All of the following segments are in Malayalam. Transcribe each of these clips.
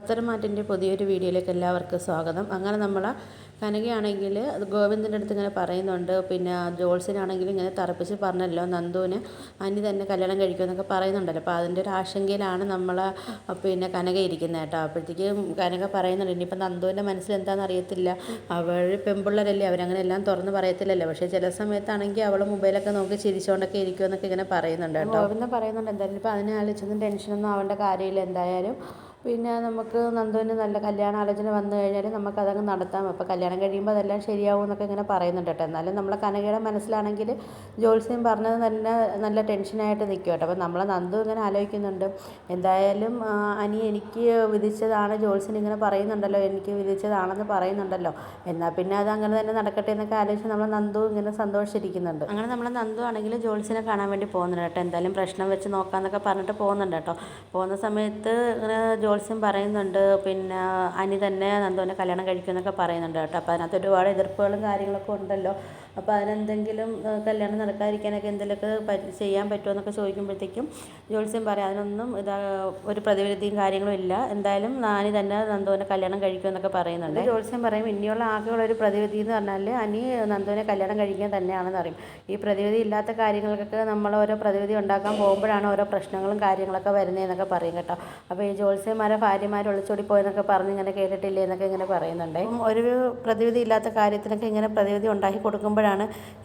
പത്തരമാറ്റിന്റെ പുതിയൊരു വീഡിയോയിലേക്ക് എല്ലാവർക്കും സ്വാഗതം. അങ്ങനെ നമ്മൾ കനകയാണെങ്കിൽ അത് ഗോവിന്ദന്റെ അടുത്ത് ഇങ്ങനെ പറയുന്നുണ്ട്. പിന്നെ ജോൾസിനാണെങ്കിൽ ഇങ്ങനെ തറപ്പിച്ച് പറഞ്ഞല്ലോ നന്ദുവിന് അനി തന്നെ കല്യാണം കഴിക്കുമെന്നൊക്കെ പറയുന്നുണ്ടല്ലോ. അപ്പോൾ അതിന്റെ ഒരു ആശങ്കയിലാണ് നമ്മൾ പിന്നെ കനക ഇരിക്കുന്നത് കേട്ടോ. അപ്പോഴത്തേക്കും കനക പറയുന്നുണ്ട് ഇനിയിപ്പോൾ നന്ദുവിന്റെ മനസ്സിൽ എന്താണെന്ന് അറിയത്തില്ല. അവൾ പെൺപിള്ളേരല്ലേ അവരങ്ങനെ എല്ലാം തുറന്ന് പറയത്തില്ലല്ലോ. പക്ഷേ ചില സമയത്താണെങ്കിൽ അവൾ മൊബൈലൊക്കെ നോക്കി ചിരിച്ചുകൊണ്ടൊക്കെ ഇരിക്കുമെന്നൊക്കെ ഇങ്ങനെ പറയുന്നുണ്ട് കേട്ടോ. ഗോവിന്ദൻ പറയുന്നുണ്ട് എന്തായാലും ഇപ്പോൾ അതിനെ ആലോചിച്ചൊന്നും ടെൻഷനൊന്നും ആവേണ്ട കാര്യമില്ല. എന്തായാലും പിന്നെ നമുക്ക് നന്ദുവിന് നല്ല കല്യാണ ആലോചന വന്നു കഴിഞ്ഞാൽ നമുക്കതങ്ങ് നടത്താം. അപ്പോൾ കല്യാണം കഴിയുമ്പോൾ അതെല്ലാം ശരിയാവും എന്നൊക്കെ ഇങ്ങനെ പറയുന്നുണ്ട് കേട്ടോ. എന്നാലും നമ്മളെ കനകയുടെ മനസ്സിലാണെങ്കിൽ ജോത്സ്യം പറഞ്ഞത് തന്നെ നല്ല ടെൻഷനായിട്ട് നിൽക്കും കേട്ടോ. അപ്പോൾ നമ്മളെ നന്ദു ഇങ്ങനെ ആലോചിക്കുന്നുണ്ട്. എന്തായാലും അനി എനിക്ക് വിധിച്ചതാണ് ജോത്സ്യൻ ഇങ്ങനെ പറയുന്നുണ്ടല്ലോ. എനിക്ക് വിധിച്ചതാണെന്ന് പറയുന്നുണ്ടല്ലോ. എന്നാൽ പിന്നെ അത് അങ്ങനെ തന്നെ നടക്കട്ടെ എന്നൊക്കെ ആലോചിച്ച് നമ്മളെ നന്ദു ഇങ്ങനെ സന്തോഷിച്ചിരിക്കുന്നുണ്ട്. അങ്ങനെ നമ്മളെ നന്ദു ആണെങ്കിൽ ജോത്സ്യനെ കാണാൻ വേണ്ടി പോകുന്നുണ്ട് കേട്ടോ. എന്തായാലും പ്രശ്നം വെച്ച് നോക്കാമെന്നൊക്കെ പറഞ്ഞിട്ട് പോകുന്നുണ്ട് കേട്ടോ. പോകുന്ന സമയത്ത് ഇങ്ങനെ ജോത്സ്യം പറയുന്നുണ്ട്. പിന്നെ അനി തന്നെ നന്ദുവിനെ കല്യാണം കഴിക്കുമെന്നൊക്കെ പറയുന്നുണ്ട് കേട്ടോ. അപ്പോൾ അതിനകത്ത് ഒരുപാട് എതിർപ്പുകളും കാര്യങ്ങളൊക്കെ ഉണ്ടല്ലോ. അപ്പോൾ അതിനെന്തെങ്കിലും കല്യാണം നടക്കാതിരിക്കാനൊക്കെ എന്തെങ്കിലുമൊക്കെ ചെയ്യാൻ പറ്റുമോ എന്നൊക്കെ ചോദിക്കുമ്പോഴത്തേക്കും ജോത്സ്യം പറയും അതിനൊന്നും ഇതാ ഒരു പ്രതിവിധിയും കാര്യങ്ങളും ഇല്ല. എന്തായാലും നാനി തന്നെ നന്ദുവിനെ കല്യാണം കഴിക്കുമെന്നൊക്കെ പറയുന്നുണ്ട്. ജോത്സ്യം പറയും ഇനിയുള്ള ആകെയുള്ള ഒരു പ്രതിവിധി എന്ന് പറഞ്ഞാൽ അനി നന്ദുവിനെ കല്യാണം കഴിക്കുക തന്നെയാണെന്ന് അറിയും ഈ പ്രതിവിധി ഇല്ലാത്ത കാര്യങ്ങൾക്കൊക്കെ നമ്മൾ ഓരോ പ്രതിവിധി ഉണ്ടാക്കാൻ പോകുമ്പോഴാണ് ഓരോ പ്രശ്നങ്ങളും കാര്യങ്ങളൊക്കെ വരുന്നതെന്നൊക്കെ പറയും കേട്ടോ. അപ്പോൾ ഈ ജോത്സ്യന്മാരെ ഭാര്യമാർ ഒളിച്ചോടി പോയെന്നൊക്കെ പറഞ്ഞ് ഇങ്ങനെ കേട്ടിട്ടില്ലേ എന്നൊക്കെ ഇങ്ങനെ പറയുന്നുണ്ട്. ഒരു പ്രതിവിധി ഇല്ലാത്ത കാര്യത്തിനൊക്കെ ഇങ്ങനെ പ്രതിവിധി ഉണ്ടാക്കി കൊടുക്കുമ്പോഴാണ്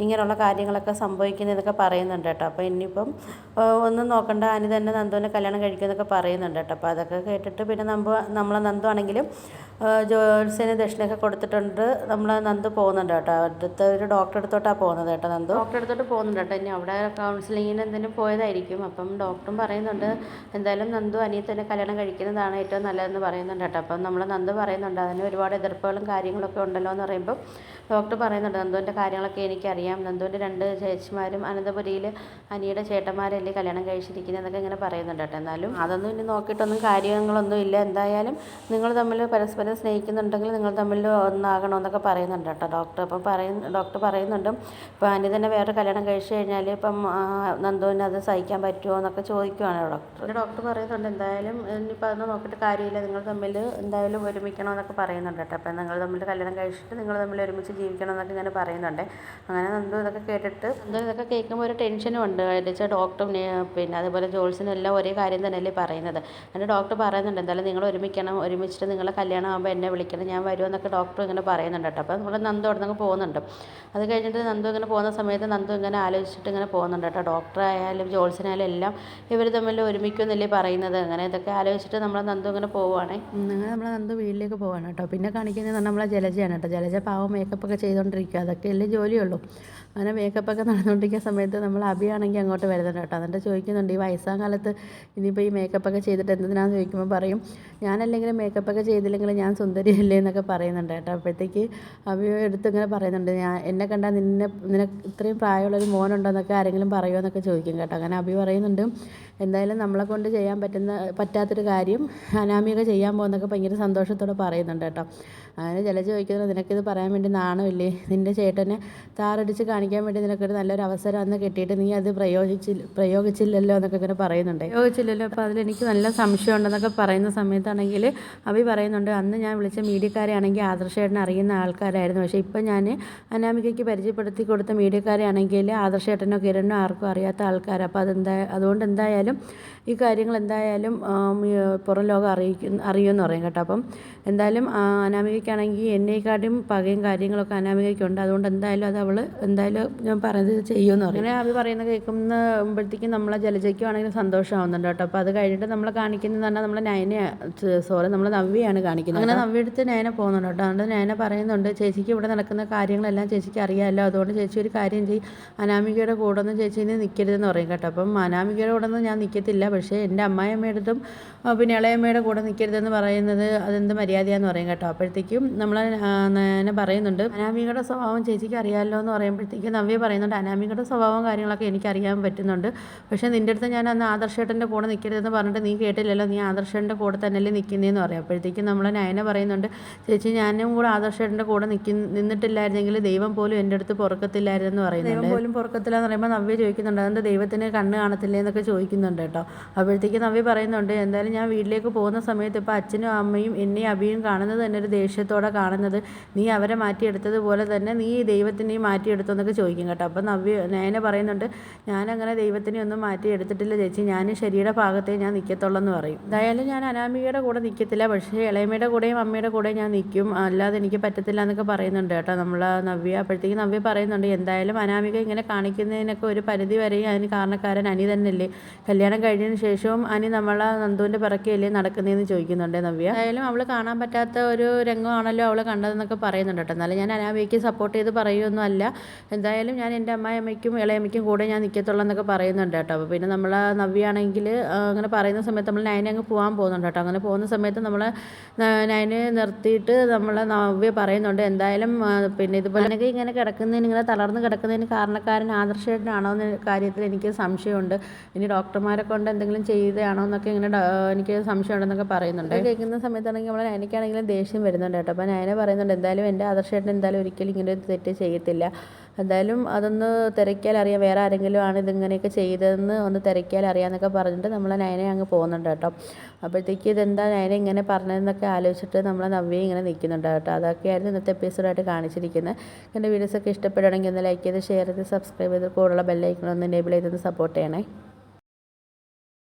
ഇങ്ങനെയുള്ള കാര്യങ്ങളൊക്കെ സംഭവിക്കുന്നതെന്നൊക്കെ പറയുന്നുണ്ട് കേട്ടോ. അപ്പോൾ ഇനിയിപ്പം ഒന്നും നോക്കണ്ട. അനി തന്നെ നന്ദുവിനെ കല്യാണം കഴിക്കുമെന്നൊക്കെ പറയുന്നുണ്ട് കേട്ടോ. അപ്പോൾ അതൊക്കെ കേട്ടിട്ട് പിന്നെ നമ്പ് നമ്മളെ നന്ദു ആണെങ്കിലും ജോത്സ്യന് ദക്ഷിണയൊക്കെ കൊടുത്തിട്ടുണ്ട്. നമ്മൾ നന്ദു പോകുന്നുണ്ട് കേട്ടോ. അടുത്ത ഒരു ഡോക്ടറെ അടുത്തോട്ടാണ് പോകുന്നത് കേട്ടോ നന്ദു. ഡോക്ടറെ അടുത്തോട്ട് പോകുന്നുണ്ട് കേട്ടോ. ഇനി അവിടെ കൗൺസിലിങ്ങിന് എന്തെങ്കിലും പോയതായിരിക്കും. അപ്പം ഡോക്ടറും പറയുന്നുണ്ട് എന്തായാലും നന്ദു അനിയെ തന്നെ കല്യാണം കഴിക്കുന്നതാണ് ഏറ്റവും നല്ലതെന്ന് പറയുന്നുണ്ട് കേട്ടോ. അപ്പം നമ്മൾ നന്ദു പറയുന്നുണ്ട്. അതിന് ഒരുപാട് എതിർപ്പുകളും കാര്യങ്ങളൊക്കെ ഉണ്ടല്ലോ എന്ന് പറയുമ്പോൾ ഡോക്ടർ പറയുന്നുണ്ട് നന്ദുവിന്റെ കാര്യങ്ങളൊക്കെ എനിക്കറിയാം. നന്ദുവിന്റെ രണ്ട് ചേച്ചിമാരും അനന്തപുരിയിൽ അനിയുടെ ചേട്ടന്മാരല്ലേ കല്യാണം കഴിച്ചിരിക്കുന്നത് എന്നൊക്കെ ഇങ്ങനെ പറയുന്നുണ്ട് കേട്ടോ. എന്നാലും അതൊന്നും ഇനി നോക്കിയിട്ടൊന്നും കാര്യങ്ങളൊന്നും ഇല്ല. എന്തായാലും നിങ്ങൾ തമ്മിൽ പരസ്പരം സ്നേഹിക്കുന്നുണ്ടെങ്കിൽ നിങ്ങൾ തമ്മിൽ ഒന്നാകണമെന്നൊക്കെ പറയുന്നുണ്ട് കേട്ടോ ഡോക്ടർ. അപ്പം പറയുന്ന ഡോക്ടർ പറയുന്നുണ്ട് ഇപ്പോൾ അനി തന്നെ വേറെ കല്യാണം കഴിച്ചു കഴിഞ്ഞാൽ ഇപ്പം നന്ദുവിന് അത് സഹിക്കാൻ പറ്റുമോ എന്നൊക്കെ ചോദിക്കുവാണ് ഡോക്ടർ. ഡോക്ടർ പറയുന്നുണ്ട് എന്തായാലും ഇനിയിപ്പോൾ അതൊന്നും നോക്കിയിട്ട് കാര്യമില്ല. നിങ്ങൾ തമ്മിൽ എന്തായാലും ഒരുമിക്കണം എന്നൊക്കെ പറയുന്നുണ്ട് കേട്ടോ. അപ്പം നിങ്ങൾ തമ്മിൽ കല്യാണം കഴിച്ചിട്ട് നിങ്ങൾ തമ്മിൽ ഒരുമിച്ച് ജീവിക്കണം എന്നൊക്കെ ഇങ്ങനെ പറയുന്നുണ്ട്. അങ്ങനെ നന്ദു ഇതൊക്കെ കേട്ടിട്ട് നന്ദു ഇതൊക്കെ കേൾക്കുമ്പോൾ ഒരു ടെൻഷനും ഉണ്ട്. വെച്ചാൽ ഡോക്ടറും പിന്നെ അതുപോലെ ജോൾസിനും എല്ലാം ഒരേ കാര്യം തന്നെയല്ലേ പറയുന്നത്. എന്റെ ഡോക്ടർ പറയുന്നുണ്ട് എന്തായാലും നിങ്ങൾ ഒരുമിക്കണം ഒരുമിച്ചിട്ട് നിങ്ങളെ കല്യാണം ആകുമ്പോൾ എന്നെ വിളിക്കണം ഞാൻ വരുമെന്നൊക്കെ ഡോക്ടർ ഇങ്ങനെ പറയുന്നുണ്ട് കേട്ടോ. അപ്പോൾ നമ്മൾ നന്ദു അവിടെ നിന്ന് പോകുന്നുണ്ട്. അത് കഴിഞ്ഞിട്ട് നന്ദു ഇങ്ങനെ പോകുന്ന സമയത്ത് നന്ദു ഇങ്ങനെ ആലോചിച്ചിട്ട് ഇങ്ങനെ പോകുന്നുണ്ട് കേട്ടോ. ഡോക്ടറായാലും ജോൾസിനായാലും എല്ലാം ഇവർ തമ്മിൽ ഒരുമിക്കുമെന്നല്ലേ പറയുന്നത്. അങ്ങനെ ഇതൊക്കെ ആലോചിച്ചിട്ട് നമ്മൾ നന്ദു ഇങ്ങനെ പോവുകയാണേ അങ്ങനെ നമ്മൾ നന്ദു വീട്ടിലേക്ക് പോവാണ് കേട്ടോ. പിന്നെ കാണിക്കുന്നത് നമ്മളെ ജലജയാണ് കേട്ടോ. ജലജ പാവം മേക്കപ്പ് ഒക്കെ ചെയ്തുകൊണ്ടിരിക്കുക അതൊക്കെ അല്ലേ ജോലിയുള്ളൂ. അങ്ങനെ മേക്കപ്പ് ഒക്കെ നടന്നുകൊണ്ടിരിക്കുന്ന സമയത്ത് നമ്മൾ അഭിയാണെങ്കിൽ അങ്ങോട്ട് വരുന്നുണ്ട് കേട്ടോ. എന്നിട്ട് ചോദിക്കുന്നുണ്ട് ഈ വയസ്സാം കാലത്ത് ഇനിയിപ്പോൾ ഈ മേക്കപ്പ് ഒക്കെ ചെയ്തിട്ട് എന്തിനാന്ന് ചോദിക്കുമ്പോൾ പറയും ഞാനല്ലെങ്കിലും മേക്കപ്പ് ഒക്കെ ചെയ്തില്ലെങ്കിൽ ഞാൻ സുന്ദരിയല്ലേ എന്നൊക്കെ പറയുന്നുണ്ട് കേട്ടോ. അപ്പോഴത്തേക്ക് അഭിയോ എടുത്ത് ഇങ്ങനെ പറയുന്നുണ്ട് ഞാൻ എന്നെ കണ്ടാൽ നിന്നെ നിനക്ക് ഇത്രയും പ്രായമുള്ളൊരു മോനുണ്ടോയെന്നൊക്കെ ആരെങ്കിലും പറയുമോ എന്നൊക്കെ ചോദിക്കും കേട്ടോ. അങ്ങനെ അഭി പറയുന്നുണ്ട് എന്തായാലും നമ്മളെ കൊണ്ട് ചെയ്യാൻ പറ്റുന്ന പറ്റാത്തൊരു കാര്യം അനാമിയൊക്കെ ചെയ്യാൻ പോകുന്നൊക്കെ ഭയങ്കര സന്തോഷത്തോടെ പറയുന്നുണ്ട് കേട്ടോ. അങ്ങനെ ചില ചോദിക്കുന്നത് നിനക്കിത് പറയാൻ വേണ്ടി നാണമില്ലേ? നിന്റെ ചേട്ടനെ താറടിച്ച് കാണിക്കാൻ വേണ്ടി നിനക്കൊരു നല്ലൊരു അവസരം അന്ന് കിട്ടിയിട്ട് നീ അത് പ്രയോഗിച്ചില്ല പ്രയോഗിച്ചില്ലല്ലോ എന്നൊക്കെ ഇങ്ങനെ പറയുന്നുണ്ട്. പ്രയോഗിച്ചില്ലല്ലോ. അപ്പോൾ അതിലെനിക്ക് നല്ല സംശയം ഉണ്ടെന്നൊക്കെ പറയുന്ന സമയത്താണെങ്കിൽ അഭി പറയുന്നുണ്ട് അന്ന് ഞാൻ വിളിച്ച മീഡിയക്കാരെ ആണെങ്കിൽ ആദർശേട്ടനെ അറിയുന്ന ആൾക്കാരായിരുന്നു. പക്ഷേ ഇപ്പം ഞാൻ അനാമികയ്ക്ക് പരിചയപ്പെടുത്തി കൊടുത്ത മീഡിയക്കാരെ ആണെങ്കിൽ ആദർശേട്ടനോ കിരണോ ആർക്കും അറിയാത്ത ആൾക്കാർ അപ്പോൾ അതെന്താ അതുകൊണ്ട് എന്തായാലും ഈ കാര്യങ്ങൾ എന്തായാലും പുറം ലോകം അറിയിക്കുന്ന അറിയുമെന്ന് പറയും കേട്ടോ. അപ്പം എന്തായാലും അനാമികയ്ക്കാണെങ്കിൽ എന്നെക്കാട്ടും പകയും കാര്യങ്ങളൊക്കെ അനാമികയ്ക്കുണ്ട്. അതുകൊണ്ട് എന്തായാലും അത് അവൾ എന്തായാലും ഞാൻ പറയുന്നത് ചെയ്യുമെന്ന് പറയും. അങ്ങനെ അഭി പറയുന്ന കേൾക്കുമ്പോഴത്തേക്കും നമ്മളെ ജലജയ്ക്കുവാണെങ്കിലും സന്തോഷമാവുന്നുണ്ട് കേട്ടോ. അപ്പോൾ അത് കഴിഞ്ഞിട്ട് നമ്മളെ കാണിക്കുന്നത് പറഞ്ഞാൽ നമ്മളെ നയനെ സോറി നമ്മളെ നവ്യയാണ് കാണിക്കുന്നത് അങ്ങനെ നവ്യ എടുത്ത് നയന പോകുന്നുണ്ട് കേട്ടോ. അതുകൊണ്ട് നയന പറയുന്നുണ്ട് ചേച്ചിക്ക് ഇവിടെ നടക്കുന്ന കാര്യങ്ങളെല്ലാം ചേച്ചിക്ക് അറിയാമല്ലോ. അതുകൊണ്ട് ചേച്ചി ഒരു കാര്യം ചെയ്യും. അനാമികയുടെ കൂടെ ഒന്നും ചേച്ചി ഇനി നിൽക്കരുതെന്ന് പറയും കേട്ടോ. അപ്പം അനാമികയുടെ കൂടെ ഒന്നും ഞാൻ നിൽക്കത്തില്ല പക്ഷേ എന്റെ അമ്മായിയമ്മയുടെ അടുത്തും പിന്നെ ഇളയമ്മയുടെ കൂടെ നിൽക്കരുതെന്ന് പറയുന്നത് അതെന്ത് മര്യാദയാന്ന് പറയും കേട്ടോ. അപ്പോഴത്തേക്കും നമ്മൾ പറയുന്നുണ്ട് അനാമികയുടെ സ്വഭാവം ചേച്ചിക്ക് അറിയാമല്ലോ എന്ന് പറയുമ്പോഴത്തേക്കും അപ്പോഴത്തേക്ക് നവ്യ പറയുന്നുണ്ട് അനാമികയുടെ സ്വഭാവം കാര്യങ്ങളൊക്കെ എനിക്കറിയാൻ പറ്റുന്നുണ്ട്. പക്ഷേ നിന്റെ അടുത്ത് ഞാൻ അന്ന് ആദർശേട്ടന്റെ കൂടെ നിൽക്കരുതെന്ന് പറഞ്ഞിട്ട് നീ കേട്ടില്ലല്ലോ നീ ആദർശേട്ടന്റെ കൂടെ തന്നെയല്ലേ നിൽക്കുന്നതെന്ന് പറയും. അപ്പോഴത്തേക്കും നമ്മളെ നയന പറയുന്നുണ്ട് ചേച്ചി ഞാനും കൂടെ ആദർശേട്ടന്റെ കൂടെ നിൽക്കുന്ന നിന്നിട്ടില്ലായിരുന്നെങ്കിൽ ദൈവം പോലും എന്റെ അടുത്ത് പുറക്കത്തില്ലായിരുന്നെന്ന് പറയുന്നുണ്ട്. ദൈവം പോലും പുറക്കത്തില്ല എന്ന് പറയുമ്പോൾ നവ്യ ചോദിക്കുന്നുണ്ട് അതെന്താ ദൈവത്തിന് കണ്ണ് കാണത്തില്ലേ? എന്നൊക്കെ ചോദിക്കുന്നുണ്ട് കേട്ടോ. അപ്പോഴത്തേക്ക് നവ്യ പറയുന്നുണ്ട് എന്തായാലും ഞാൻ വീട്ടിലേക്ക് പോകുന്ന സമയത്ത് ഇപ്പോൾ അച്ഛനും അമ്മയും എന്നെയും അഭിയും കാണുന്നത് തന്നെ ഒരു ദേഷ്യത്തോടെ കാണുന്നത്. നീ അവരെ മാറ്റിയെടുത്തതുപോലെ തന്നെ നീ ദൈവത്തിനെയും മാറ്റിയെടുത്തു എന്നൊക്കെ ചോദിക്കും കേട്ടോ. അപ്പോൾ നവ്യ നയന പറയുന്നുണ്ട് ഞാനങ്ങനെ ദൈവത്തിനെ ഒന്നും മാറ്റി എടുത്തിട്ടില്ല ചേച്ചി. ഞാൻ ശരിയുടെ ഭാഗത്തെ ഞാൻ നിൽക്കത്തുള്ളൂ എന്ന് പറയും. എന്തായാലും ഞാൻ അനാമികയുടെ കൂടെ നിൽക്കത്തില്ല പക്ഷേ ഇളയമ്മയുടെ കൂടെയും അമ്മയുടെ കൂടെയും ഞാൻ നിൽക്കും അല്ലാതെ എനിക്ക് പറ്റത്തില്ല എന്നൊക്കെ പറയുന്നുണ്ട് കേട്ടോ നമ്മൾ നവ്യ. അപ്പോഴത്തേക്ക് നവ്യ പറയുന്നുണ്ട് എന്തായാലും അനാമിക ഇങ്ങനെ കാണിക്കുന്നതിനൊക്കെ ഒരു പരിധി വരെയും അതിന് കാരണക്കാരൻ അനി തന്നെയല്ലേ? കല്യാണം കഴിഞ്ഞതിന് ശേഷവും അനി നമ്മളെ നന്ദുവിന്റെ പിറക്കെയല്ലേ നടക്കുന്നതെന്ന് ചോദിക്കുന്നുണ്ട് നവ്യ. എന്തായാലും അവൾ കാണാൻ പറ്റാത്ത ഒരു രംഗമാണല്ലോ അവൾ കണ്ടതെന്നൊക്കെ പറയുന്നുണ്ട് കേട്ടോ. എന്നാലും ഞാൻ അനാമികയ്ക്ക് സപ്പോർട്ട് ചെയ്ത് പറയുമൊന്നും അല്ല എന്തായാലും ഞാൻ എന്റെ അമ്മായിയമ്മയ്ക്കും ഇളയമ്മയ്ക്കും കൂടെ ഞാൻ നിൽക്കത്തുള്ളൂ എന്നൊക്കെ പറയുന്നുണ്ട് കേട്ടോ. അപ്പോൾ പിന്നെ നമ്മൾ നവ്യാണെങ്കിൽ അങ്ങനെ പറയുന്ന സമയത്ത് നമ്മൾ നയനെ അങ്ങ് പോകാൻ പോകുന്നുണ്ട് കേട്ടോ. അങ്ങനെ പോകുന്ന സമയത്ത് നമ്മൾ നയനെ നിർത്തിയിട്ട് നമ്മൾ നവ്യ പറയുന്നുണ്ട് എന്തായാലും പിന്നെ ഇതുപോലെ എനിക്ക് ഇങ്ങനെ കിടക്കുന്നതിന് ഇങ്ങനെ തളർന്ന് കിടക്കുന്നതിന് കാരണക്കാരൻ ആദർശേട്ടനാണോ എന്ന കാര്യത്തിൽ എനിക്ക് സംശയമുണ്ട്. ഇനി ഡോക്ടർമാരെ കൊണ്ട് എന്തെങ്കിലും ചെയ്തതാണോ എന്നൊക്കെ ഇങ്ങനെ എനിക്ക് സംശയമുണ്ടെന്നൊക്കെ പറയുന്നുണ്ട്. കേൾക്കുന്ന സമയത്താണെങ്കിൽ നമ്മൾ നയനയ്ക്കാണെങ്കിലും ദേഷ്യം വരുന്നുണ്ട് കേട്ടോ. അപ്പോൾ നയന പറയുന്നുണ്ട് എന്തായാലും എന്റെ ആദർശേട്ടൻ എന്തായാലും ഒരിക്കലും ഇങ്ങനെ ഒരു തെറ്റ് ചെയ്യത്തില്ല. എന്തായാലും അതൊന്ന് തിരക്കിയാൽ അറിയാം. വേറെ ആരെങ്കിലും ആണ് ഇതിങ്ങനെയൊക്കെ ചെയ്തതെന്ന് ഒന്ന് തിരക്കിയാൽ അറിയാമെന്നൊക്കെ പറഞ്ഞിട്ട് നമ്മൾ നയനെ അങ്ങ് പോകുന്നുണ്ട് കേട്ടോ. അപ്പോഴത്തേക്ക് ഇതെന്താ നയന ഇങ്ങനെ പറഞ്ഞതെന്നൊക്കെ ആലോചിച്ചിട്ട് നമ്മളെ നവ്യ ഇങ്ങനെ നിൽക്കുന്നുണ്ട് കേട്ടോ. അതൊക്കെയായിരുന്നു ഇന്നത്തെ എപ്പിസോഡായിട്ട് കാണിച്ചിരിക്കുന്നത്. എന്റെ വീഡിയോസൊക്കെ ഇഷ്ടപ്പെടുകയാണെങ്കിൽ ഒന്ന് ലൈക്ക് ചെയ്ത് ഷെയർ ചെയ്ത് സബ്സ്ക്രൈബ് ചെയ്ത് കൂടുതലുള്ള ബെല്ലൈക്കണം ഒന്ന് എനേബിൾ ചെയ്തൊന്ന് സപ്പോർട്ട് ചെയ്യണേ.